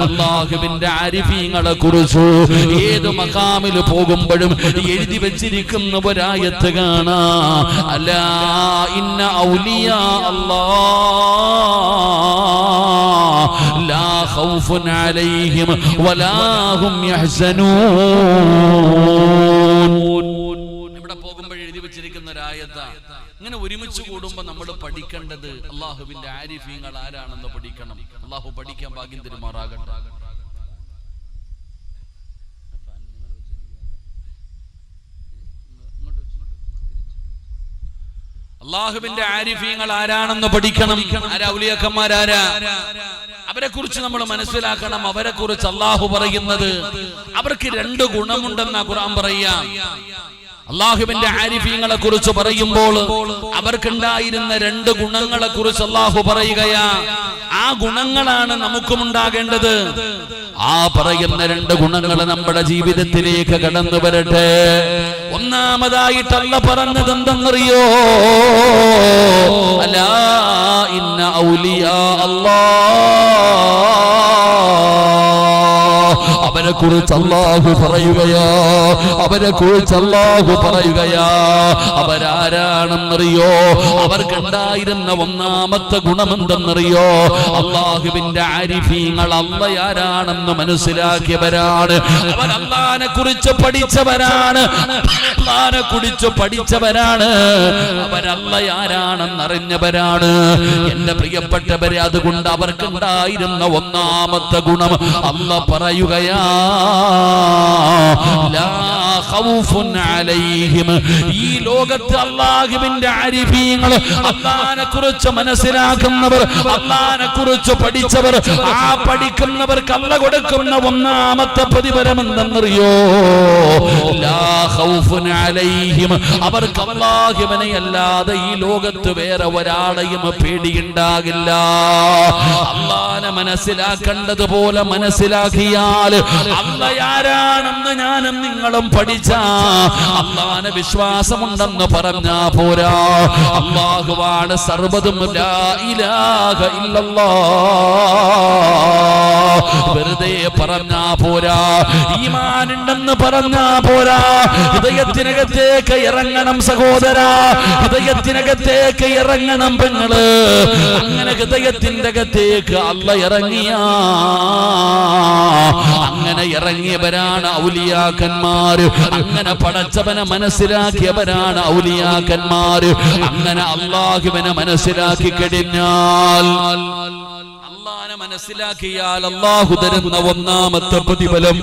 അള്ളാഹുവിന്റെ അരിഫീങ്ങളെ കുറിച്ചു ഏത് മകാമിൽ പോകുമ്പോഴും എഴുതി വെച്ചിരിക്കുന്ന ഒരായത്ത് കാണാ. അല്ല ഇന്ന ഔലിയ അല്ലാ ലാ ഖൗഫുൻ അലൈഹിം വലാ ഹും യഹ്സനൂൻ. ഇവിടെ പോകുമ്പോൾ എഴുതി വെച്ചിരിക്കുന്ന ഒരായത്ത. ഇങ്ങനെ ഒരുമിച്ച് കൂടുമ്പോ നമ്മൾ പഠിക്കേണ്ടത് അള്ളാഹുവിന്റെ ആരിഫീങ്ങൾ ആരാണെന്ന് പഠിക്കണം. അള്ളാഹു പഠിക്കാൻ ഭാഗ്യം തരുമാറാകട്ടെ. അള്ളാഹുവിന്റെ ആരിഫീങ്ങൾ ആരാണെന്ന് പഠിക്കണം. ആരാ ഉലിയക്കന്മാരാരാ അവരെ കുറിച്ച് നമ്മൾ മനസ്സിലാക്കണം. അവരെ കുറിച്ച് അള്ളാഹു പറയുന്നത്. അവർക്ക് രണ്ട് ഗുണമുണ്ടെന്നാ ഖുർആൻ പറയാ അള്ളാഹുവിന്റെ ആരിഫീങ്ങളെ കുറിച്ച് പറയുമ്പോൾ അവർക്കുണ്ടായിരുന്ന രണ്ട് ഗുണങ്ങളെ കുറിച്ച് അള്ളാഹു പറയുകയാ. ആ ഗുണങ്ങളാണ് നമുക്കും ഉണ്ടാകേണ്ടത് ആ പറയുന്ന രണ്ട് ഗുണങ്ങൾ നമ്മുടെ ജീവിതത്തിലേക്ക് കടന്നു വരട്ടെ. ഒന്നാമതായിട്ടല്ല പറഞ്ഞത് എന്തെന്നറിയോ? അല്ല ഇന്ന ഔലിയ അല്ലാ. അവരെ കുറിച്ച് അള്ളാഹു പറയുകയാ അവനെ കുറിച്ച് അള്ളാഹു പറയുകയാ അവരാരാണെന്നറിയോ? അവർക്കുണ്ടായിരുന്ന ഒന്നാമത്തെ ഗുണമെന്തെന്നറിയോ? അള്ളാഹുവിന്റെ ആരിഫീങ്ങൾ അള്ളയാരാണെന്ന് മനസ്സിലാക്കിയവരാണ്. അവർ അള്ളാനെ കുറിച്ച് പഠിച്ചവരാണ്. അള്ളാനെ കുറിച്ച് പഠിച്ചവരാണ്. അവരല്ലയാരാണെന്ന് അറിഞ്ഞവരാണ് എന്റെ പ്രിയപ്പെട്ടവരെ അതുകൊണ്ട് അവർക്കുണ്ടായിരുന്ന ഒന്നാമത്തെ ഗുണം അല്ല പറയുകയാ ലാ ഖൗഫുൻ അലൈഹിം. ഈ ലോകത്ത് അല്ലാഹുവിന്റെ ആരിഫീങ്ങൾ അള്ളാനെ കുറിച്ച് മനസ്സിലാക്കുന്നവർ അള്ളാനെ കുറിച്ച് പഠിച്ചവർ ആ പഠിക്കുന്നവർക്ക് അല്ല കൊടുക്കുന്ന ഒന്നാമത്തെ പ്രതിഫലം എന്തെന്നറിയോ ലാ ഖൗഫുൻ അലൈഹിം. അവർക്ക് അല്ലാഹുവിനെ അല്ലാതെ ഈ ലോകത്ത് വേറെ ഒരാളെയും പേടിയുണ്ടാകില്ല. അള്ളാനെ മനസ്സിലാക്കേണ്ടതുപോലെ മനസ്സിലാക്കിയാൽ അള്ളയാരാണെന്ന് ഞാനും നിങ്ങളും പഠിച്ച. അള്ളാനെ വിശ്വാസമുണ്ടെന്ന് പറഞ്ഞാ പോരാ. അള്ളാഹുവാണ് സർവതും വെറുതെ പറഞ്ഞാ പോരാ. ഈമാനുണ്ടെന്ന് പറഞ്ഞാ പോരാ. ഹൃദയത്തിനകത്തേക്ക് ഇറങ്ങണം സഹോദര. ഹൃദയത്തിനകത്തേക്ക് ഇറങ്ങണം പെങ്ങൾ. അങ്ങനെ ഹൃദയത്തിന്റെ അകത്തേക്ക് അല്ല ഇറങ്ങിയ. അങ്ങനെ ഇറങ്ങിയവരാണ് ഔലിയാക്കന്മാര്. അങ്ങനെ പടച്ചവനെ മനസ്സിലാക്കിയവരാണ് ഔലിയാക്കന്മാര്. അങ്ങനെ അള്ളാഹുവിനെ മനസ്സിലാക്കി കഴിഞ്ഞാൽ അള്ളാഹനെ മനസ്സിലാക്കിയാൽ അള്ളാഹു തരുന്ന ഒന്നാമത്തെ പ്രതിഫലം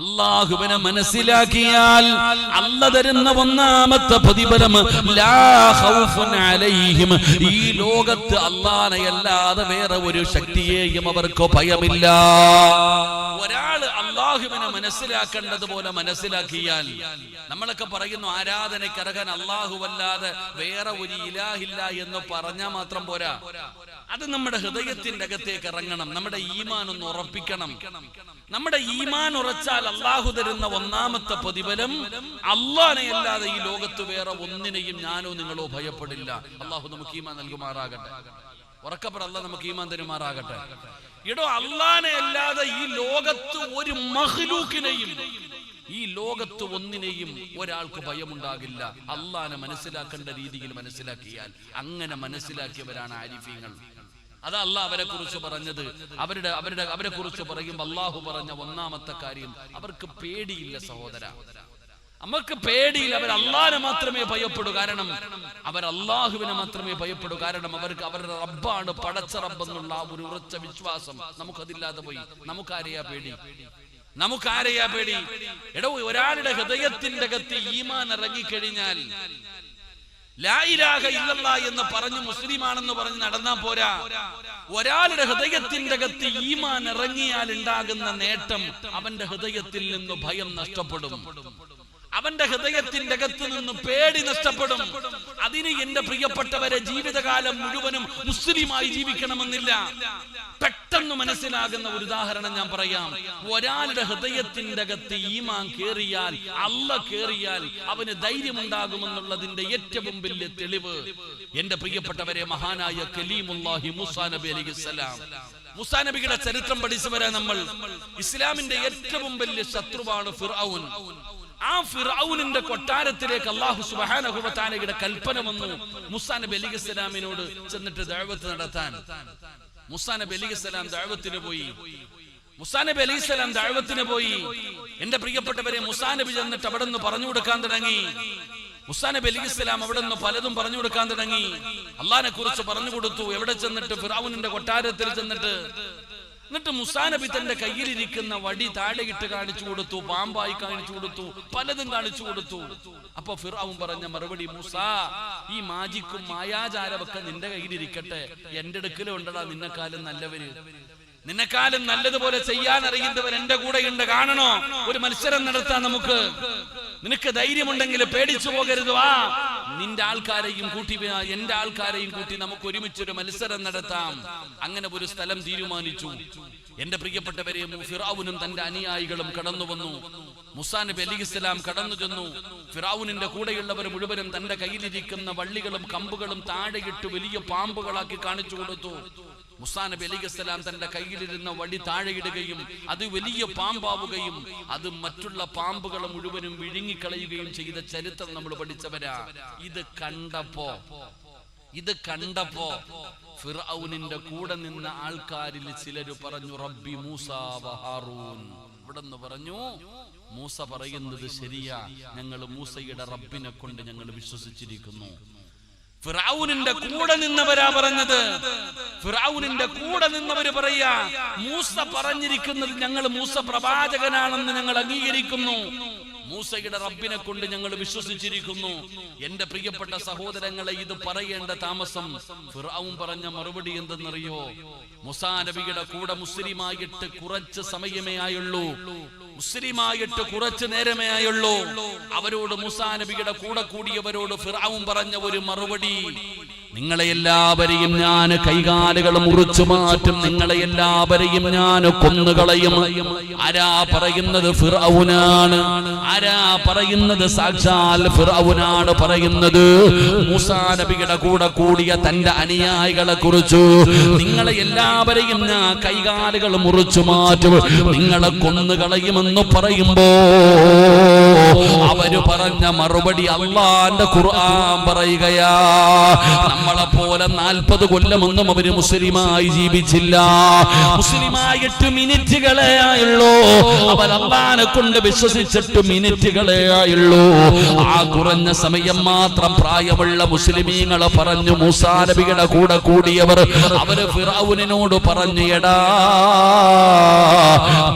അള്ളാഹുവിനെ മനസ്സിലാക്കിയാൽ അല്ല തരുന്ന ഒന്നാമത്തെ പ്രതിഫലം ഈ ലോകത്ത് അല്ലാതെ വേറെ ഒരു ശക്തിയെയും അവർക്ക് ഭയമില്ല. ഒരാൾ അള്ളാഹുവിനെ മനസ്സിലാക്കേണ്ടത് പോലെ മനസ്സിലാക്കിയാൽ നമ്മളൊക്കെ പറയുന്നു ആരാധനയ്ക്കറകാൻ അള്ളാഹുവല്ലാതെ വേറെ ഒരു ഇലാഹില്ല എന്ന് പറഞ്ഞാൽ മാത്രം പോരാ. അത് നമ്മുടെ ഹൃദയത്തിന്റെ അകത്തേക്ക് ഇറങ്ങണം. നമ്മുടെ ഈമാൻ ഒന്ന് ഉറപ്പിക്കണം. നമ്മുടെ ഈമാൻ ഉറച്ചാൽ അള്ളാഹു തരുന്ന ഒന്നാമത്തെ പ്രതിഫലം അള്ളാനെ അല്ലാതെ ഈ ലോകത്ത് വേറെ ഒന്നിനെയും ഞാനോ നിങ്ങളോ ഭയപ്പെടില്ല. അള്ളാഹു നമുക്ക് ഈമാൻ നൽകുമാറാകട്ടെ. ഉറക്കപ്പറ അല്ല നമുക്ക് ഈമാൻ തരുമാറാകട്ടെ. ഇടോ അള്ളാനെ അല്ലാതെ ഈ ലോകത്ത് ഒരു മഹ്ലൂക്കിനെയും ഈ ലോകത്ത് ഒന്നിനെയും ഒരാൾക്ക് ഭയമുണ്ടാകില്ല. അള്ളാനെ മനസ്സിലാക്കേണ്ട രീതിയിൽ മനസ്സിലാക്കിയാൽ അങ്ങനെ മനസ്സിലാക്കിയവരാണ് ആരിഫീങ്ങൾ. അതാ അള്ളാഹ് അവരെ കുറിച്ച് പറഞ്ഞത്. അവരുടെ അവരുടെ അവരെ കുറിച്ച് പറയുമ്പോൾ അള്ളാഹു പറഞ്ഞ ഒന്നാമത്തെ കാര്യം അവർക്ക് പേടിയില്ല സഹോദര. നമുക്ക് പേടിയില്ല. അവർ അള്ളാഹിനെ മാത്രമേ ഭയപ്പെടൂ. കാരണം അവർ അള്ളാഹുവിനെ മാത്രമേ ഭയപ്പെടൂ. കാരണം അവർക്ക് അവരുടെ റബ്ബാണ് പടച്ച റബ്ബെന്നുള്ള ആ ഒരു ഉറച്ച വിശ്വാസം നമുക്കതില്ലാതെ പോയി. നമുക്കാരെയാ പേടി? നമുക്കാരെയാ പേടി? എടോ ഒരാളുടെ ഹൃദയത്തിന്റെ അകത്ത് ഈമാൻ ഇറങ്ങിക്കഴിഞ്ഞാൽ എന്ന് പറഞ്ഞു മുസ്ലിമാണെന്ന് പറഞ്ഞ് നടന്നാ പോരാ. ഒരാളുടെ ഹൃദയത്തിന്റെ അകത്ത് ഈമാൻ ഇറങ്ങിയാൽ ഉണ്ടാകുന്ന നേട്ടം അവന്റെ ഹൃദയത്തിൽ നിന്ന് ഭയം നഷ്ടപ്പെടും. അവന്റെ ഹൃദയത്തിന്റെ അകത്ത് നിന്ന് പേടി നഷ്ടപ്പെടും. അതിന് എന്റെ പ്രിയപ്പെട്ടവരെ ജീവിതകാലം മുഴുവനും മുസ്ലിമായി ജീവിക്കണമെന്നില്ല. പെട്ടെന്ന് മനസ്സിലാകുന്ന ഒരു ഉദാഹരണം ഞാൻ പറയാം. ഒരാളുടെ ഹൃദയത്തിന്റെ അകത്ത് ഈമാൻ കേറിയാൽ അല്ല കേറിയാൽ അവന് ധൈര്യമുണ്ടാകുമെന്നുള്ളതിന്റെ ഏറ്റവും വലിയ തെളിവ് എന്റെ പ്രിയപ്പെട്ടവരെ മഹാനായ കലീമുല്ലാഹി മുസാ നബി അലൈഹിസ്സലാം മുസാ നബിയുടെ ചരിത്രം പഠിച്ചവരാ നമ്മൾ. ഇസ്ലാമിന്റെ ഏറ്റവും വലിയ ശത്രുവാണ് ഫിർഔൻ. ആ ഫിറൌനിന്റെ കൊട്ടാരത്തിലേക്ക് അള്ളാഹു സുബാനഹുബത്താനയുടെ കൽപ്പന വന്നു. മുസാ നബി അലി ഇസ്ലാമിനോട് ചെന്നിട്ട് ദൈവത്ത് നടത്താൻ. മുസാ നബി അലി ഇസ്ലാം ദൈവത്തിന് പോയി. മുസാ നബി അലി ഇസ്ലാം ദൈവത്തിന് പോയി. എന്റെ പ്രിയപ്പെട്ടവരെ മുസാ നബി ചെന്നിട്ട് അവിടെ നിന്ന് പറഞ്ഞു കൊടുക്കാൻ തുടങ്ങി. മുസാ നബി അലി ഇസ്ലാം അവിടെ നിന്ന് പലതും പറഞ്ഞു കൊടുക്കാൻ തുടങ്ങി. അള്ളഹാനെ കുറിച്ച് പറഞ്ഞു കൊടുത്തു. എവിടെ ചെന്നിട്ട് ഫിറാവുനിന്റെ കൊട്ടാരത്തിൽ ചെന്നിട്ട് എന്നിട്ട് മുസാ നബി തന്റെ കയ്യിലിരിക്കുന്ന വടി താഴെയിട്ട് കാണിച്ചു കൊടുത്തു പാമ്പായി കാണിച്ചു കൊടുത്തു പലതും കാണിച്ചു കൊടുത്തു. അപ്പൊ ഫിറാവും പറഞ്ഞ മറുപടി മുസാ ഈ മാജിക്കും മായാചാരമൊക്കെ നിന്റെ കയ്യിലിരിക്കട്ടെ. എന്റെ അടുക്കലും ഉണ്ടടാ നിന്നെക്കാലം നല്ലവര് നിന്നെക്കാലം നല്ലതുപോലെ ചെയ്യാൻ അറിയുന്നവർ എന്റെ കൂടെയുണ്ട് കാണണോ? ഒരു മത്സരം നടത്താം നമുക്ക്. നിനക്ക് ധൈര്യമുണ്ടെങ്കിൽ പേടിച്ചു പോകരുത്. വാ. നിന്റെ ആൾക്കാരെയും കൂട്ടി എന്റെ ആൾക്കാരെയും കൂട്ടി നമുക്ക് ഒരുമിച്ചൊരു മത്സരം നടത്താം. അങ്ങനെ ഒരു സ്ഥലം തീരുമാനിച്ചു. എന്റെ പ്രിയപ്പെട്ടവരെ ഫിറാവുനും തന്റെ അനുയായികളും കടന്നു വന്നു. മുസാ നബി അലി ഇസ്ലാം കടന്നു ചെന്നു. ഫിറാവുനിന്റെ കൂടെയുള്ളവർ മുഴുവനും തന്റെ കയ്യിലിരിക്കുന്ന വള്ളികളും കമ്പുകളും താഴെയിട്ട് വലിയ പാമ്പുകളാക്കി കാണിച്ചു കൊടുത്തു. മുസാ നബി അലി ഇസ്ലാം തന്റെ കയ്യിലിരുന്ന വടി താഴെയിടുകയും അത് വലിയ പാമ്പാവുകയും അത് മറ്റുള്ള പാമ്പുകളെ മുഴുവനും വിഴുങ്ങിക്കളയുകയും ചെയ്ത ചരിത്രം നമ്മൾ പഠിച്ചവരാ. ഇത് കണ്ടപ്പോ ഇത് കണ്ടപ്പോ ഫിർഔനിന്റെ കൂടെ നിന്ന ആൾക്കാരിൽ ചിലര് പറഞ്ഞു റബ്ബി മൂസ വഹാറൂൻ ഇവിടെന്ന് പറഞ്ഞു മൂസ പറയുന്നത് ശരിയാ. ഞങ്ങൾ മൂസയുടെ റബ്ബിനെ കൊണ്ട് ഞങ്ങൾ വിശ്വസിച്ചിരിക്കുന്നു. ഫിറാവുനിന്റെ കൂടെ നിന്നവരാ പറഞ്ഞത്. ഫിറാവുനിന്റെ കൂടെ നിന്നവര് പറയാ മൂസ പറഞ്ഞിരിക്കുന്നത് ഞങ്ങൾ മൂസ പ്രവാചകനാണെന്ന് ഞങ്ങൾ അംഗീകരിക്കുന്നു. മൂസയുടെ റബ്ബിനെ കൊണ്ട് ഞങ്ങൾ വിശ്വസിച്ചിരിക്കുന്നു. എന്റെ പ്രിയപ്പെട്ട സഹോദരങ്ങളെ ഇത് പറയേണ്ട താമസം ഫിറാവും പറഞ്ഞ മറുപടി എന്തെന്നറിയോ? മുസാ നബിയുടെ കൂടെ മുസ്ലിമായിട്ട് കുറച്ച് സമയമേ ആയുള്ളൂ. മുസ്ലിമായിട്ട് കുറച്ച് നേരമേ ആയുള്ളൂ. അവരോട് മുസാ നബിയുടെ കൂടെ കൂടിയവരോട് ഫിറാവും പറഞ്ഞ ഒരു മറുപടി നിങ്ങളെ എല്ലാവരെയും ഞാൻ കൈകാലുകൾ മുറിച്ചു മാറ്റും. നിങ്ങളെ എല്ലാവരെയും ഞാൻ കൊന്നുകളയും. ആരാ പറയുന്നത് ഫിറൌനാണ്? ആരാ പറയുന്നത് സാക്ഷാൽ ഫിറൌനാണ് പറയുന്നത്? മൂസാ നബിയുടെ കൂടെ കൂടിയ തന്റെ അനുയായികളെ കുറിച്ച് നിങ്ങളെ എല്ലാവരെയും ഞാൻ കൈകാലുകൾ മുറിച്ചു മാറ്റും. നിങ്ങളെ കൊന്നുകളയുമെന്ന് പറയുമ്പോ അവർ പറഞ്ഞ മറുപടി അള്ളാന്റെ ഖുർആൻ പറയുകയാ നമ്മളെ പോലെ നാൽപ്പത് കൊല്ലമൊന്നും അവർ മുസ്ലിമായി ജീവിച്ചില്ല. മുസ്ലിമായിട്ട് മിനിറ്റുകളെ ആയുള്ളൂ. അള്ളാനെ കൊണ്ട് വിശ്വസിച്ചിട്ട് മിനിറ്റുകളെ ആയുള്ളൂ. ആ കുറഞ്ഞ സമയം മാത്രം പ്രായമുള്ള മുസ്ലിമീങ്ങളെ പറഞ്ഞു മൂസാ നബിയുടെ കൂടെ കൂടിയവർ അവർ ഫിറാവുനോട് പറഞ്ഞു എടാ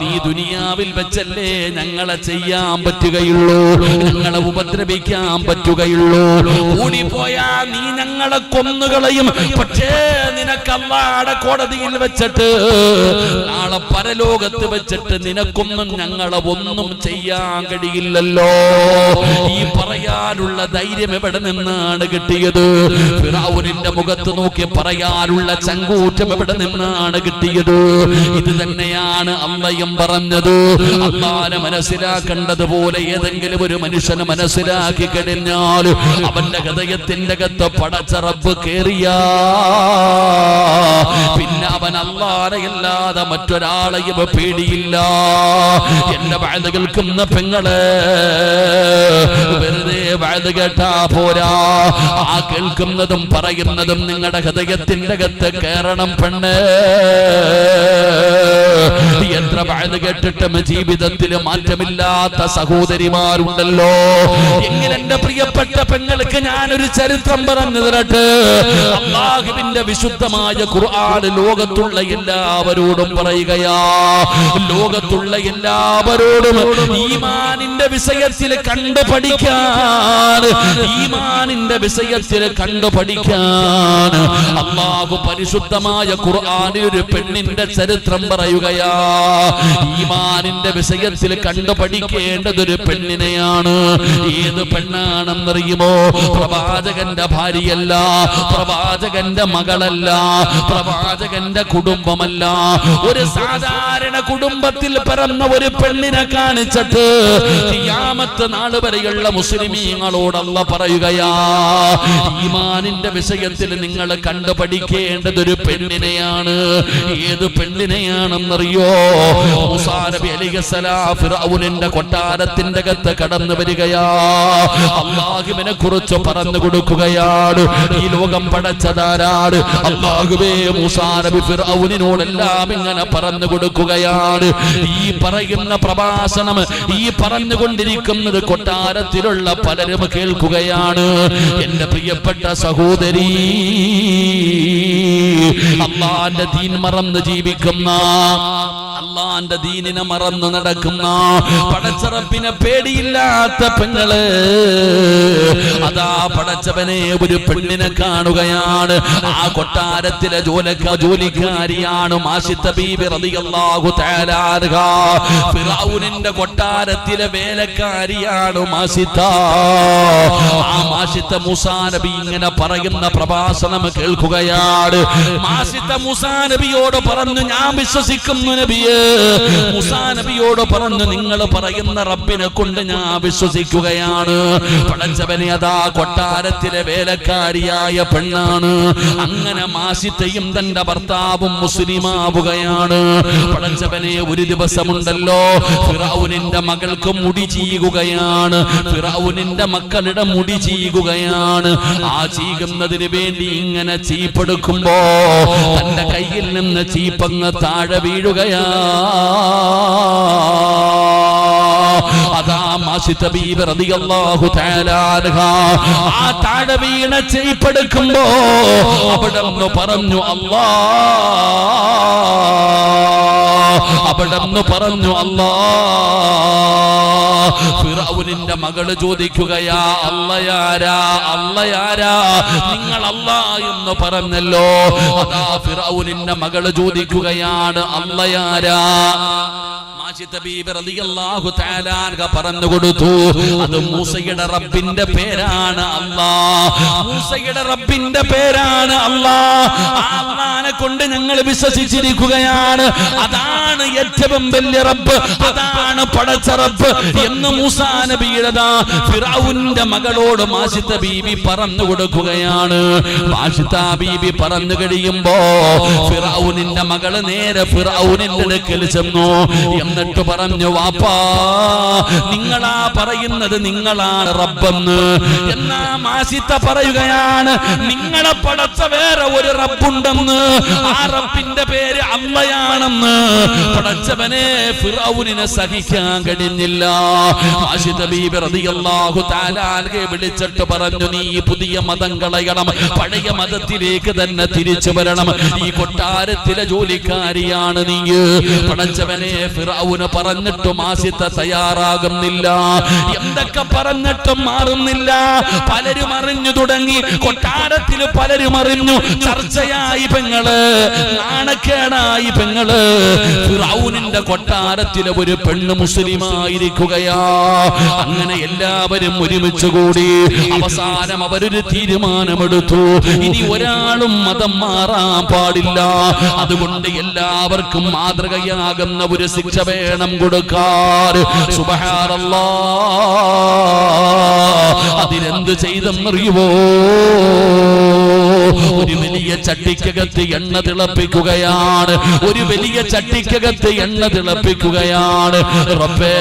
നീ ദുനിയാവിൽ വെച്ചല്ലേ ഞങ്ങളെ ചെയ്യാൻ പറ്റുകയുള്ളൂ ഞങ്ങളെ ഉപദ്രവിക്കാൻ പറ്റുകയുള്ളൂ. കൂടിപ്പോയാ നീ ഞങ്ങളെ കൊന്നുകളയും. പക്ഷേ നിനക്ക് കോടതിയിൽ വെച്ചിട്ട് നാളെ പരലോകത്ത് വെച്ചിട്ട് നിനക്കൊന്നും ഞങ്ങളെ ഒന്നും ചെയ്യാൻ കഴിയില്ലല്ലോ. ഈ പറയാനുള്ള ധൈര്യം എവിടെ നിന്നാണ് കിട്ടിയത്? ഫിറാവുനിന്റെ മുഖത്ത് നോക്കി പറയാനുള്ള ചങ്കൂറ്റം എവിടെ നിന്നാണ് കിട്ടിയത്? ഇത് തന്നെയാണ് അമ്മയും പറഞ്ഞത്. അമ്മാനെ മനസ്സിലാക്കേണ്ടതുപോലെ ഏതെങ്കിലും ഒരു മനുഷ്യന് മനസ്സിലാക്കി കഴിഞ്ഞാൽ അവന്റെ ഹൃദയത്തിന്റെ അകത്ത് പടച്ചറപ്പ് കേറിയാ. പിന്നെ അവൻ അല്ലാതെ മറ്റൊരാളെയും പേടിയില്ല. എന്റെ വാഴ കേൾക്കുന്ന പെങ്ങൾ വെറുതെ വാഴ കേട്ടാ പോരാ. ആ കേൾക്കുന്നതും പറയുന്നതും നിങ്ങളുടെ ഹൃദയത്തിന്റെ അകത്ത് കയറണം പെണ്ണ്. എത്ര വാഴ കേട്ടിട്ടും ജീവിതത്തിൽ മാറ്റമില്ലാത്ത സഹോദരിമാരുണ്ടല്ലോ. എങ്ങനെ എന്റെ പ്രിയപ്പെട്ട പെങ്ങൾക്ക് ഞാനൊരു ചരിത്രം പറഞ്ഞു തരട്ടെ. അള്ളാഹുവിന്റെ വിശുദ്ധമായ ഖുർആൻ ലോകത്തുള്ള എല്ലാവരോടും പറയുകയാ. ലോകത്തുള്ള എല്ലാവരോടും ഈമാനിന്റെ വിഷയത്തിൽ കണ്ടു പഠിക്കാൻ ഈമാനിന്റെ വിഷയത്തിൽ കണ്ടു പഠിക്കാൻ അള്ളാഹു പരിശുദ്ധമായ ഖുർആൻ ഒരു പെണ്ണിന്റെ ചരിത്രം പറയുകയാ. ഈമാനിന്റെ വിഷയത്തിൽ കണ്ടു പഠിക്കേണ്ടത് ഒരു പെണ്ണിനെയാണ്. ഏത് പെണ്ണാണെന്നറിയുമോ? പ്രവാചകന്റെ ഭാര്യയല്ല പ്രവാചകന്റെ മകളല്ല പ്രവാചകന്റെ കുടുംബമല്ല. ഒരു സാധാരണ കുടുംബത്തിൽ പിറന്ന ഒരു പെണ്ണിനെ കാണിച്ചിട്ട് ഖിയാമത്ത് നാൾ വരെയുള്ള അല്ല പറയുകയാ. ഈമാനിന്റെ വിഷയത്തിൽ നിങ്ങൾ കണ്ടുപഠിക്കേണ്ടത് ഒരു പെണ്ണിനെയാണ്. ഏത് പെണ്ണിനെയാണെന്നറിയോ? നബി ഫിറഔനിന്റെ കൊട്ടാരത്തിന്റെ അകത്ത് കടന്നു വരികയാ. അള്ളാഹുവിനെ കുറിച്ച് പറഞ്ഞു കൊടുക്കുകയാണ്. ഈ ലോകം പടച്ചതാരാണ്? അള്ളാഹുവേ നബി ഫിറഔനിനോടെല്ലാം ഇങ്ങനെ പറഞ്ഞു കൊടുക്കുകയാണ്. ഈ പറയുന്ന പ്രഭാഷണം ഈ പറഞ്ഞുകൊണ്ടിരിക്കുന്നത് കൊട്ടാരത്തിലുള്ള പലരും കേൾക്കുകയാണ്. എന്റെ പ്രിയപ്പെട്ട സഹോദരി അള്ളാന്റെ തീൻ മറന്ന് ജീവിക്കുന്ന അള്ളാന്റെ ദീനിനെ മറന്നു നടക്കുന്ന പടച്ചറപ്പിനെ പേടിയില്ലാത്ത പെങ്ങൾ. അതാ പടച്ചവനെ ഒരു പെണ്ണിനെ കാണുകയാണ്. ആ കൊട്ടാരത്തിലെ ജോലക്ക ജോലിക്കാരിയാണ്. ഫിറഔനിന്റെ കൊട്ടാരത്തിലെ വേലക്കാരിയാണ് ആ മാസിത്ത മൂസാ നബി ഇങ്ങനെ പറയുന്ന പ്രഭാഷണം കേൾക്കുകയാണ്. മാസിത്ത മൂസാ നബിയോട് പറഞ്ഞു ഞാൻ വിശ്വസിക്കുന്നു നബിയെ. നബിയോട് പറഞ്ഞു നിങ്ങൾ പറയുന്ന റബ്ബിനെ കൊണ്ട് ഞാൻ വിശ്വസിക്കുകയാണ്. പടച്ചവനെ അതാ കൊട്ടാരത്തിലെ വേലക്കാരിയായ പെണ്ണാണ്. അങ്ങനെ മാസിത്തയും തന്റെ ഭർത്താവും മുസ്ലിമാവുകയാണ് പടച്ചവനെ ഒരു ദിവസമുണ്ടല്ലോ ഫിറാവുനിന്റെ മകൾക്ക് മുടി ചെയ്യുകയാണ് ഫിറാവുനിന്റെ മക്കളുടെ മുടി ചെയ്യുകയാണ് ആ ചെയ്യുന്നതിന് വേണ്ടി ഇങ്ങനെ ചീപ്പെടുക്കുമ്പോ തന്റെ കയ്യിൽ നിന്ന് ചീപ്പങ്ങ് താഴെ വീഴുകയാ അതാ മാസിത്ത ബീബി റളിയല്ലാഹു തആല ആ അവിടെ പറഞ്ഞു അല്ലാ. അവിടെ നിന്ന് പറഞ്ഞു അല്ലാ ഫിറൗനിന്റെ മകൾ ചോദിക്കുകയാ അല്ലയാരാ അല്ലയാരാ നിങ്ങൾ അല്ല എന്ന് പറഞ്ഞല്ലോ. അതാ ഫിറൗനിന്റെ മകൾ ചോദിക്കുകയാണ് അല്ലയാരാ പറഞ്ഞു കൊടുത്തു. അത് മൂസയുടെ റബ്ബിന്റെ മൂസയുടെ റബ്ബിന്റെ കൊണ്ട് ഞങ്ങൾ വിശ്വസിച്ചിരിക്കുകയാണ്. അതാണ് ഏറ്റവും വലിയ റബ്ബ്. അതാണ് പടച്ച റബ്ബ്. എന്ന് മൂസ മകളോട് മാഷിത്ത ബീബി പറഞ്ഞു കൊടുക്കുകയാണ്. മാഷിത്ത ബീബി പറഞ്ഞു കഴിയുമ്പോ ഫിറൗനിന്റെ മകൾ നേരെ ഫിറൗനിന്റെ അടുക്കൽ ചെന്നു. എന്നിട്ട് പറഞ്ഞു വാപ്പാ നിങ്ങളാ പറയുന്നത് നിങ്ങളാണ് റബ്ബെന്ന്. എന്നാ മാസിത്ത പറയുകയാണ് നിങ്ങളെ പടച്ച വേറെ ഒരു റബ്ബുണ്ടെന്ന്. ആ റബ്ബിന്റെ പേര് അമ്മയാണെന്ന് പടച്ചവനെ ഫിറൗനിനെ സഹിക്കാൻ കഴിഞ്ഞില്ല. വിളിച്ചിട്ട് പറഞ്ഞു നീ പുതിയ മതം കളയണം. പഴയ മതത്തിലേക്ക് തന്നെ തിരിച്ചു വരണം. ഈ കൊട്ടാരത്തിലെ ജോലിക്കാരിയാണ് നീ. പടച്ചവനെ ഫിറൗന് പറഞ്ഞിട്ടും ആസിത്ത തയ്യാറാകുന്നില്ല. എന്തൊക്കെ പറഞ്ഞിട്ടും മാറുന്നില്ല. പലരും അറിഞ്ഞു തുടങ്ങി. കൊട്ടാരത്തിൽ പലരും അറിഞ്ഞു. ചർച്ചയായി പെങ്ങൾ. നാണക്കേടായി പെങ്ങൾ. ഫിറാവുനിന്റെ കൊട്ടാരത്തിലെ ഒരു പെണ്ണ് മുസ്ലിമായിരിക്കുകയാ. അങ്ങനെ എല്ലാവരും ഒരുമിച്ച് കൂടി അവസാനം അവരൊരു തീരുമാനമെടുത്തു. ഇനി ഒരാളും മതം മാറാൻ പാടില്ല. അതുകൊണ്ട് എല്ലാവർക്കും മാതൃകയാകുന്ന ഒരു ശിക്ഷ വേണം കൊടുക്കാൻ അതിനെന്ത് ചെയ്തെന്നറിയുമോ ഒരു വലിയ ചട്ടിക്കകത്ത് എണ്ണ തിളപ്പിക്കുകയാണ്. ഒരു വലിയ ചട്ടിക്കകത്ത് എണ്ണ തിളപ്പിക്കുകയാണ്. റബ്ബേ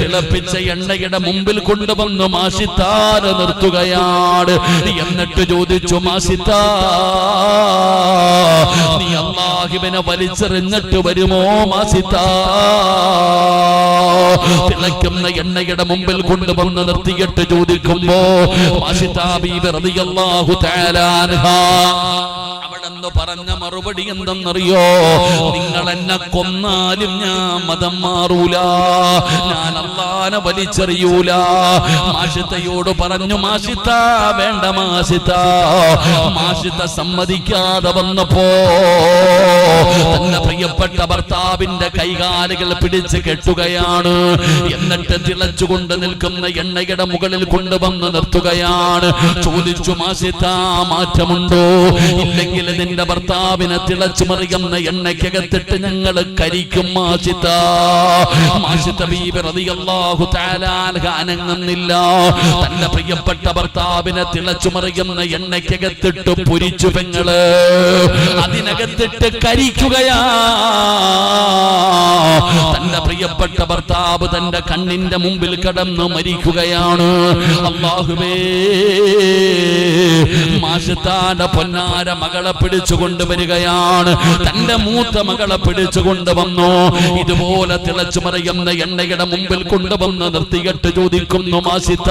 തിളപ്പിച്ച എണ്ണയുടെ മുമ്പിൽ കൊണ്ടുവന്ന് മാഷിത്താര നിർത്തുകയാണ്. എന്നിട്ട് ചോദിച്ചു മാഷിത്താ നീ അള്ളാഹിബിനെ വലിച്ചെറിഞ്ഞിട്ട് വരുമോ മാസിത്താ? തിളയ്ക്കുന്ന എണ്ണയുടെ മുമ്പിൽ കൊണ്ടുവന്ന് നിർത്തിയിട്ട് ചോദിക്കുമ്പോ മാഷിത്താ ബീബി റളിയല്ലാഹു തആല അവിടെന്ന് പറഞ്ഞ മറുപടി എന്തെന്നറിയോ? നിങ്ങൾ എന്നെ കൊന്നാലും ഞാൻ മതം മാറൂല. ഞാൻ അള്ളാനെ വലിച്ചെറിയൂല. മാഷിത്തയോട് പറഞ്ഞു മാഷിത്ത വേണ്ട മാഷിത്ത. മാഷിത്ത സമ്മതിക്കാതെ വന്നപ്പോ തന്റെ പ്രിയപ്പെട്ട ഭർത്താവിന്റെ കൈകാലുകൾ പിടിച്ച് കെട്ടുകയാണ്. എന്നിട്ട് തിളച്ചുകൊണ്ട് നിൽക്കുന്ന എണ്ണയുടെ മുകളിൽ കൊണ്ടുവന്ന് നിർത്തുകയാണ്. ചോദിച്ചു മാഷിത്ത മാറ്റമുണ്ടോ? ഇല്ലെങ്കിൽ നിന്റെ ഭർത്താവിനെ തിളച്ചു മറിയുന്ന എണ്ണയ്ക്കകത്തിട്ട് ഞങ്ങൾ കരിക്കും അൻഹ അനങ്ങുന്നില്ല. തന്റെ പ്രിയപ്പെട്ട ഭർത്താവിനെ തിളച്ചു മറിയുന്ന എണ്ണയ്ക്കകത്തിട്ട് പൊരിച്ചു പെങ്ങൾ. അതിനകത്തിട്ട് കരിക്കുകയാ. തന്റെ പ്രിയപ്പെട്ട ഭർത്താവ് തന്റെ കണ്ണിന്റെ മുമ്പിൽ കടന്ന് മരിക്കുകയാണ്. അള്ളാഹുവേ മാഷത്താന്റെ പൊന്നാര മകളെ പിടിച്ചു കൊണ്ടുവരികയാണ് തന്റെ മൂത്ത മകളെ പിടിച്ചു കൊണ്ടുവന്നു ഇതുപോലെ തിളച്ചു മറിയുന്ന എണ്ണയുടെ മുമ്പിൽ കൊണ്ടുവന്ന് നിർത്തിയിട്ട് ചോദിക്കുന്നു മാസിത്ത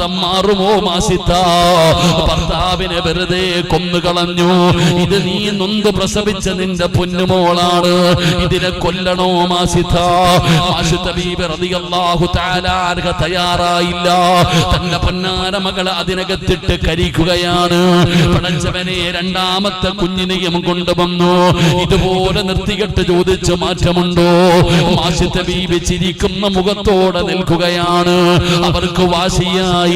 മതം മാറുമോ മാസിത്ത? ഭർത്താവിനെ വെറുതെ കൊന്നുകളഞ്ഞു. ഇത് നീ നൊന്ത് പ്രസവിച്ച നിന്റെ പൊന്നുമോളാണ്. ഇതിനെ കൊല്ലണോ മാസിത്ത? തയ്യാറായില്ല. തന്റെ പൊന്നാര മകളെ അതിനകത്തിട്ട് കരിക്കുകയാണ്. പടച്ചവനെ രണ്ടാമത്തെ കുഞ്ഞിനെയും കൊണ്ടുവന്നു. ഇതുപോലെ നിർത്തികെട്ട് ചോദിച്ചു മാറ്റമുണ്ടോ? മാസിത്ത ബീബി ചിരിക്കുന്ന മുഖത്തോടെ നിൽക്കുകയാണ്. അവർക്ക് വാശിയായി.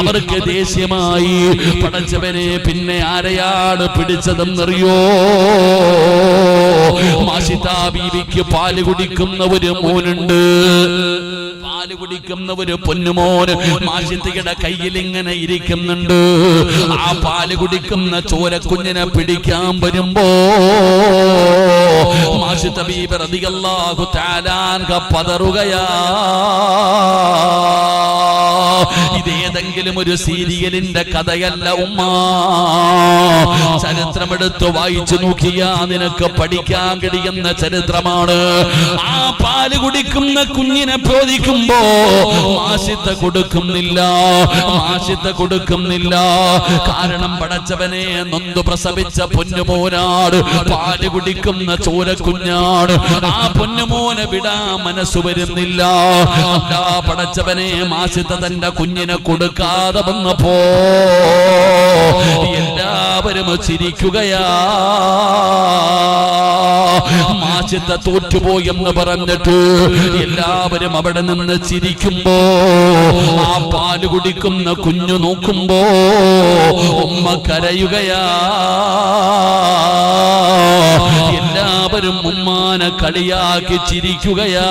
അവർക്ക് ദേഷ്യമായി. പടച്ചവനെ പിന്നെ ആരെയാണ് പിടിച്ചതെന്നറിയോ? മാഷിതാ ബീവിക്ക് പാൽ കുടിക്കുന്ന ഒരു മോനുണ്ട്. പാൽ കുടിക്കുന്ന ഒരു പൊന്നുമോന് മാഷിത്തയുടെ കയ്യിൽ ഇങ്ങനെ ഇരിക്കുന്നുണ്ട്. ആ പാൽ കുടിക്കുന്ന ചോരക്കുഞ്ഞിനെ പിടിക്കാൻ വരുമ്പോ മാഷിത്ത ബീബി റളിയല്ലാഹു തആല ഇതേതെങ്കിലും ഒരു സീരിയലിന്റെ കഥയല്ല ഉമ്മ. ചരിത്രമെടുത്ത് വായിച്ചു നോക്കിയാ നിനക്ക് പഠിക്കാൻ കഴിയുന്ന ചരിത്രമാണ്. ആ പാൽ കുടിക്കുന്ന കുഞ്ഞിനെ ചോദിക്കുമ്പോ മാശിത്ത കൊടുക്കുന്നില്ല മാശിത്ത കൊടുക്കുന്നില്ല. കാരണം പടച്ചവനെ നൊന്തു പ്രസവിച്ച പൊന്നുമോനാട് പാൽ കുടിക്കുന്ന ചോര കുഞ്ഞാട് ആ പൊന്നുമോനെ വിടാ മനസ്സു വരുന്നില്ല. പടച്ചവനെ മാസിത്ത തന്റെ കുഞ്ഞിനെ കൊടുക്കാതെ വന്നപ്പോ എല്ലാവരും ചിരിക്കുകയാ. മാസിത്ത തോറ്റുപോയി എന്ന് പറഞ്ഞിട്ട് എല്ലാവരും അവിടെ നിന്ന് ചിരിക്കുമ്പോ ആ പാൽ കുടിക്കുന്ന കുഞ്ഞു നോക്കുമ്പോ ഉമ്മ കരയുകയാ. എല്ലാവരും ഉമ്മാനെ കളിയാക്കി ചിരിക്കുകയാ.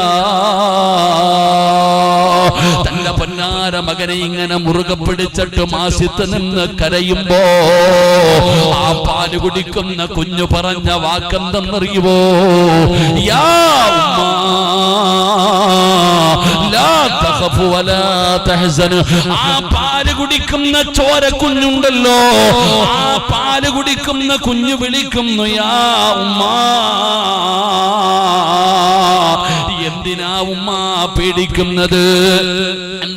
തന്റെ പൊന്നാര മകനെ ഇങ്ങനെ മുറുകെ പിടിച്ചിട്ട് മാസിത്ത് നിന്ന് കരയുമ്പോ ആ പാൽ കുടിക്കുന്ന കുഞ്ഞു പറഞ്ഞ വാക്കെന്തെന്നറിയുവോ? യാ ആ പാൽ കുടിക്കുന്ന ചോര കുഞ്ഞുണ്ടല്ലോ. ആ പാൽ കുടിക്കുന്ന കുഞ്ഞു വിളിക്കുന്നു യാ ഉമ്മ. എന്തിനാ ഉമ്മ പേടിക്കുന്നത്?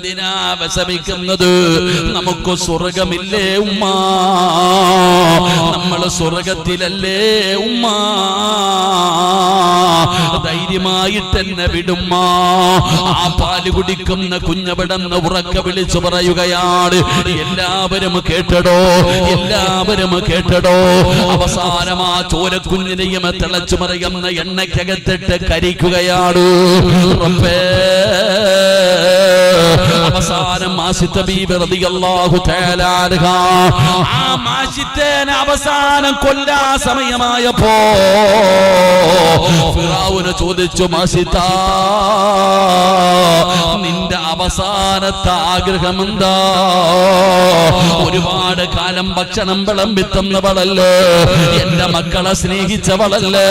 എന്തിനാ വിഷമിക്കുന്നത്? നമുക്ക് സ്വർഗമില്ലേ ഉമ്മ? നമ്മൾ സ്വർഗത്തിലല്ലേ ഉമ്മ? ധൈര്യമായിട്ട് എന്നെ വിടുമ്മ. ആ പാൽ കുടിക്കുന്ന കുഞ്ഞവിടന്ന് ഉറക്ക വിളിച്ചു പറയുകയാണ്. എല്ലാവരും കേട്ടടോ എല്ലാവരും കേട്ടടോ. അവസാനം ആ ചോരക്കുഞ്ഞിനെയും തിളച്ചു മറിയുന്ന എണ്ണയ്ക്കകത്തിട്ട് കരിക്കുകയാണ്. അവസാനം അവസാനം കൊല്ലാ സമയമായപ്പോ ഫിറാവുന് ചോദിച്ചു മാസിത്ത നിന്റെ അവസാനത്തെ ആഗ്രഹം എന്താ ഒരുപാട് കാലം ഭക്ഷണം വിളമ്പി തന്നവളല്ലേ എന്റെ മക്കളെ സ്നേഹിച്ചവളല്ലേ?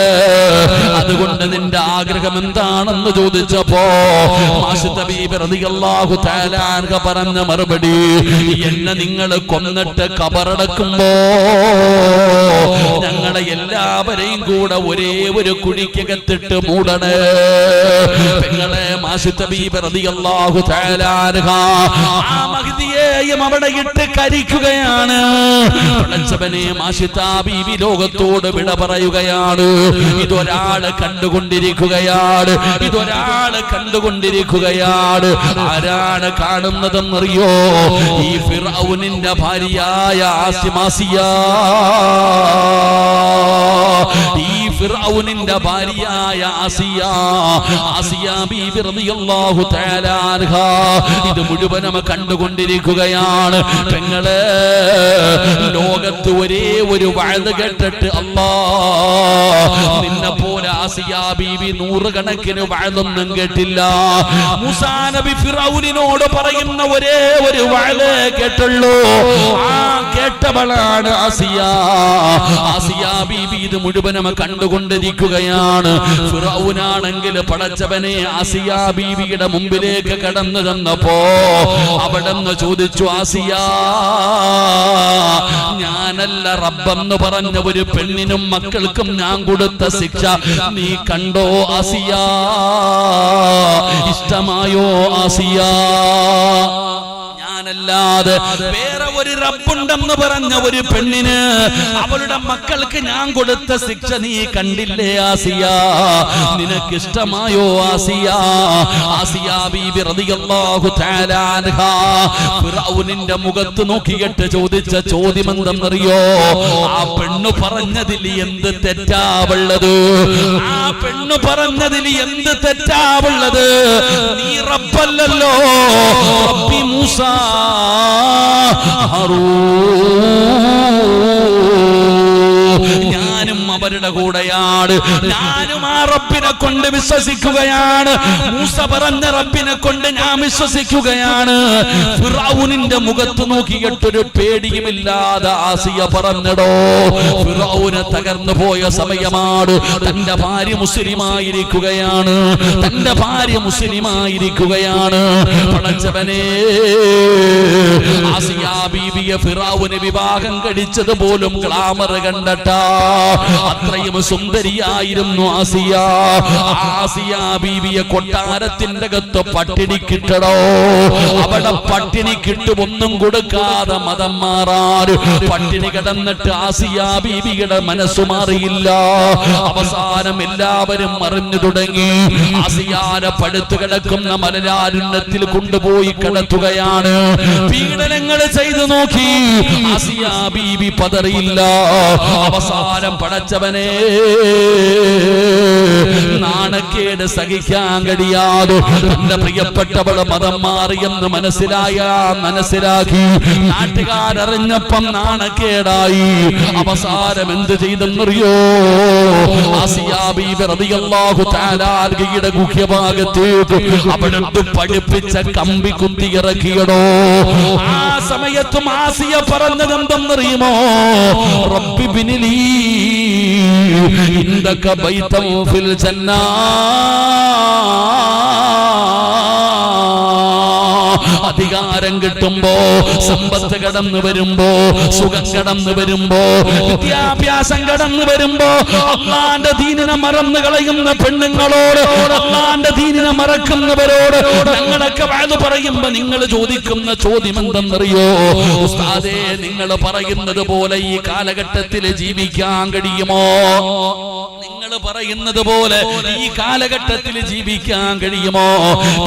അതുകൊണ്ട് നിന്റെ ആഗ്രഹം എന്താണെന്ന് ചോദിച്ചപ്പോ മാഷിത്ത ബീബി റളിയല്ലാഹു അൻഹ പറഞ്ഞ മറുപടി എന്നെ നിങ്ങൾ കൊന്നിട്ട് കബറടക്കുമ്പോ ഞങ്ങളെ എല്ലാവരെയും കൂടെ ഒരേ ഒരു കുഴിക്കകത്തിട്ട് മൂടണേ. പെങ്ങളെ മാഷിത്ത ബീബി റളിയല്ലാഹു തആല ആ മഹ്ദിയെയും അവിടെ ഇട്ട് കരിക്കുകയാണ്. പടച്ചവനെ മാഷിത്ത ബീബി ലോകത്തോട് വിട പറയുകയാണ്. ഇതൊരാൾ കണ്ടുകൊണ്ടിരിക്കുകയാണ്. ഇതൊരാൾ കണ്ടുകൊണ്ടിരിക്കുകയാണ്. ആരാണ് എന്താണ് കാണുന്നതെന്നറിയോ? ഈ ഫിറൌനിന്റെ ഭാര്യയായ ആസിമാസിയ ഈ ഫിർഔനിന്റെ ഭാര്യയായ ആസിയ. ആസിയ ബീബി റളിയല്ലാഹു തആല അൻഹ. ഇത് മുഴുവനും കണ്ടുകൊണ്ടിരിക്കുകയാണ്. പെങ്ങളെ ലോകത്ത് ഒരേ ഒരു വഴുത് കേട്ടിട്ട് അല്ലാ. നിന്നെ പോലെ ആസിയ ബീബി നൂറുകണക്കിന് വഴുതൊന്നും കേട്ടില്ല. മുസാ നബി ഫിറൌനിനോട് പറയുന്ന ഒരേ ഒരു വഴുത് കേട്ടുള്ളൂ. ആ കേട്ടവളാണ് ആസിയ. ആസിയ ബീബി ഇത് മുഴുവനും കണ്ടുകൊണ്ടിരിക്കുകയാണ് ഫിറൗനാണെങ്കിൽ പടച്ചവനെ ആസിയ ബീവിയുടെ മുമ്പിലേക്ക് കടന്നു ചെന്നപ്പോ അവിടെന്ന് ചോദിച്ചു ആസിയ ഞാനല്ല റബ്ബെന്ന് പറഞ്ഞ ഒരു പെണ്ണിനും മക്കൾക്കും ഞാൻ കൊടുത്ത ശിക്ഷ നീ കണ്ടോ ആസിയ? ഇഷ്ടമായോ ആസിയ? ഞാനല്ലാതെ വേറെ ഒരു റബ്ബുണ്ടെന്ന് പറഞ്ഞ ഒരു പെണ്ണിന് അവളുടെ മക്കൾക്ക് ഞാൻ കൊടുത്ത ശിക്ഷ നീ കണ്ടില്ലേ ആസിയ? നിനക്ക് ഇഷ്ടമായോ ആസിയ? ആസിയ ബീബി റളിയല്ലാഹു തആല അൻഹാ. മുഖത്ത് നോക്കിയിട്ട് ചോദിച്ച ചോദ്യം എന്തെന്നറിയോ? ആ പെണ്ണ് പറഞ്ഞതിൽ എന്ത് തെറ്റാവുള്ളത് ആ പെണ്ണ് പറഞ്ഞതിൽ എന്ത് തെറ്റാവുള്ളത് നീ റബ്ബല്ലല്ലോ റബ്ബി മൂസ ഹാറൂൻ. അവരുടെ കൂടെയാണ്. ഞാനും ആ റബ്ബിനെ കൊണ്ട് വിശ്വസിക്കുകയാണ്. മൂസ പറഞ്ഞ റബ്ബിനെ കൊണ്ട് ഞാൻ വിശ്വസിക്കുകയാണ്. ഫിറൗനിന്റെ മുഖത്ത് നോക്കിയിട്ടൊരു പേടിയുമില്ലാതെ ആസിയ പറഞ്ഞടോ ഫിറൗന് തകർന്നു പോയ സമയമാണ്. തന്റെ ഭാര്യ മുസ്ലിമായിരിക്കുകയാണ്. തന്റെ ഭാര്യ മുസ്ലിമായിരിക്കുകയാണ്. പടച്ചവനെ ആസിയ ബീബിയെ ഫിറാവുന് വിവാഹം കഴിച്ചത് പോലും ഗ്ലാമർ കണ്ടട്ടാ. അത്രയും സുന്ദരിയായിരുന്നു ആസിയ. ആസിയ ബീവിയെ കൊട്ടാരത്തിന്റെ അകത്ത് പട്ടിണി കിട്ടടോ അവിടെ പട്ടിണി കിട്ടും ഒന്നും കൊടുക്കാതെ മതം മാറാറ് പട്ടിണി കിടന്നിട്ട് ആസിയ ബീവിയുടെ മനസ്സു മാറിയില്ല. അവസാനം എല്ലാവരും അറിഞ്ഞു തുടങ്ങി. ആസിയാനെ പടുത്തു കിടക്കുന്ന മലരാരുണ്യത്തിൽ കൊണ്ടുപോയി കിടത്തുകയാണ്. പീഡനങ്ങൾ ചെയ്തു നോക്കി. ആസിയ ബീവി പതറിയില്ല. അവസാനം പടച്ചവനെ നാണക്കേട് സഹിക്കാൻ കഴിയാതെ തന്റെ പ്രിയപ്പെട്ടവൾ മതം മാറിയെന്ന് മനസ്സിലായ മനസ്സിലാക്കി. നാട്ടുകാരറിഞ്ഞപ്പം നാണക്കേടായി. അവസാനം എന്ത് ചെയ്തെന്നറിയോ? ഗുഹ്യഭാഗത്തേക്ക് അവിടുന്ന് പഠിപ്പിച്ച കമ്പി കുത്തി ഇറക്കിയടോ. ആ സമയത്തും ആസിയ പറഞ്ഞതെന്തെന്നറിയുമോ? റബ്ബി ബിനിലി ഇന്ദക ബൈതം ഫിൽ ജന്നാ അധികാരം കിട്ടുമ്പോ സമ്പത്ത് കടന്നു വരുമ്പോ സുഖം കടന്നു വരുമ്പോ വിദ്യാഭ്യാസം കടന്നു വരുമ്പോ അള്ളാന്റെ ദീനിനെ മറന്നു കളയുന്ന പെണ്ണുങ്ങളോട് അള്ളാന്റെ ദീനിനെ മറക്കുന്നവരോട് ഞങ്ങളൊക്കെ വയത് പറയുമ്പോ നിങ്ങൾ ചോദിക്കുന്ന ചോദ്യം എന്തെന്നറിയോ? ഉസ്താദേ നിങ്ങൾ പറയുന്നത് പോലെ ഈ കാലഘട്ടത്തിൽ ജീവിക്കാൻ കഴിയുമോ? നിങ്ങൾ പറയുന്നത് പോലെ ഈ കാലഘട്ടത്തിൽ ജീവിക്കാൻ കഴിയുമോ?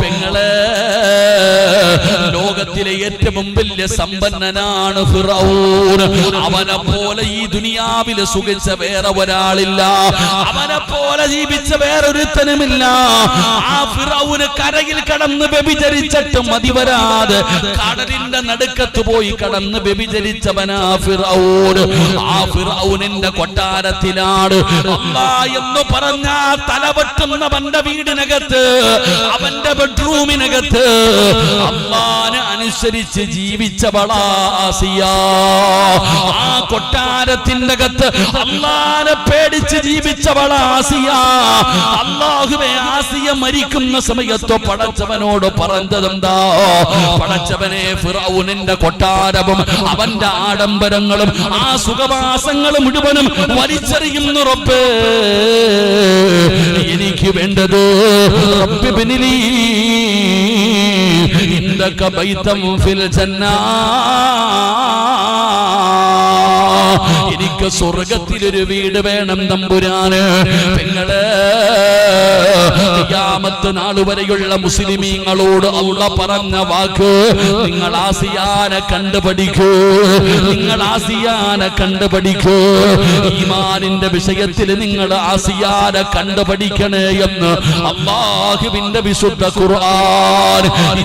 പെങ്ങൾ ലോകത്തിലെ ഏറ്റവും വലിയ സമ്പന്നനാണ് അവനെ പോലെ ഈ ദുനിയാവിൽ സുഖിച്ച വേറെ ഒരാളില്ല. അവനെ പോലെ ജീവിച്ച വേറൊരുത്തനുമില്ല. ആ ഫിറൌന് കരയിൽ കടന്ന് വ്യഭിചരിച്ചിട്ട് മതി വരാതെ കടലിന്റെ നടുക്കത്ത് പോയി കടന്ന് വ്യഭിചരിച്ചവനാ ഫിറൌൻ ആ ഫിറൌനിന്റെ കൊട്ടാരത്തിലാണ് എന്ന് പറഞ്ഞ തലവെട്ടുന്നവന്റെ വീടിനകത്ത് അവന്റെ ബെഡ്റൂമിനകത്ത് അള്ളാനെ അനുസരിച്ച് ജീവിച്ചവളാസിയ ആ കൊട്ടാരത്തിന്റെ അകത്ത് അള്ളാനെ പേടിച്ച് ജീവിച്ചവളാസിയ അള്ളാഹുവെ ആസിയ മരിക്കുന്ന സമയത്തോ പടച്ചവനോട് പറഞ്ഞതെന്താ? പടച്ചവനെ ഫിറൗനിന്റെ കൊട്ടാരവും അവന്റെ ആഡംബരങ്ങളും ആ സുഖവാസങ്ങളും മുഴുവനും വലിച്ചെറിയുന്നു റബ്ബേ. എനിക്ക് വേണ്ടത് റബ്ബി ഇന്ദക ബൈതം ഫിൽ ജന്നാ. എനിക്ക് സ്വർഗത്തിലൊരു വീട് വേണം തമ്പുരാന്. പെങ്ങൾ ഖിയാമത്ത് നാൾ വരെയുള്ള മുസ്ലിമീങ്ങളോട് അള്ള പറഞ്ഞ വാക്ക് നിങ്ങൾ ആസിയാനെ കണ്ടുപഠിക്കൂ. നിങ്ങൾ ആസിയാനെ കണ്ടുപഠിക്കൂ. ഈമാനിന്റെ വിഷയത്തിൽ നിങ്ങൾ ആസിയാനെ കണ്ടുപഠിക്കണേ എന്ന് അള്ളാഹുവിന്റെ വിശുദ്ധ ഖുർആൻ